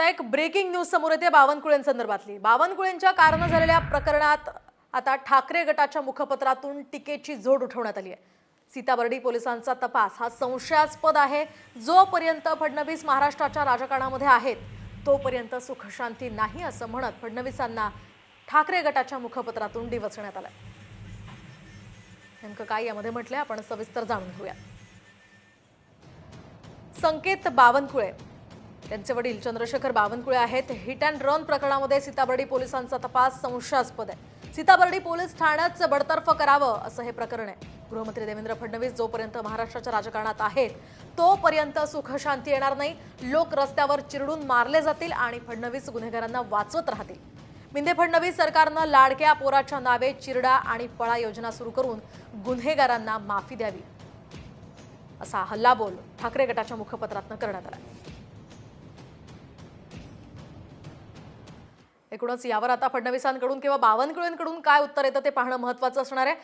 आता एक breaking news समोर येते बावनकुळेंसंदर्भातली. बावनकुळेंच्या कारण झालेल्या प्रकरणात आता ठाकरे गटाच्या मुखपत्रातून टीकेची जोड उठवण्यात आली आहे. सीताबर्डी पोलिसांचा तपास हा संशयास्पद आहे. जोपर्यंत फडणवीस महाराष्ट्राच्या राजकारणामध्ये आहेत तोपर्यंत सुखशांती नाही असं म्हणत फडणवीसांना ठाकरे गटाच्या मुखपत्रातून डिवचण्यात आलं नेमकं काय यामध्ये म्हटलंय आपण सविस्तर जाणून घेऊया. संकेत बावनकुळे. त्यांचे वडील चंद्रशेखर बावनकुळे आहेत. हिट अँड रन प्रकरणामध्ये सीताबर्डी पोलिसांचा तपास संशयास्पद आहे. सीताबर्डी पोलीस ठाण्याच बडतर्फ करावं असं हे प्रकरण आहे. गृहमंत्री देवेंद्र फडणवीस जोपर्यंत महाराष्ट्राच्या राजकारणात आहेत तोपर्यंत सुखशांती येणार नाही. लोक रस्त्यावर चिरडून मारले जातील आणि फडणवीस गुन्हेगारांना वाचवत राहतील. मिंदे फडणवीस सरकारनं लाडक्या पोराच्या नावे चिरडा आणि पळा योजना सुरू करून गुन्हेगारांना माफी द्यावी. असा हल्लाबोल ठाकरे गटाच्या मुखपत्रातनं करण्यात आला. एकूणच यावर आता फडणवीसांकडून किंवा बावनकुळेंकडून काय उत्तर येतं ते पाहणं महत्वाचं असणार आहे.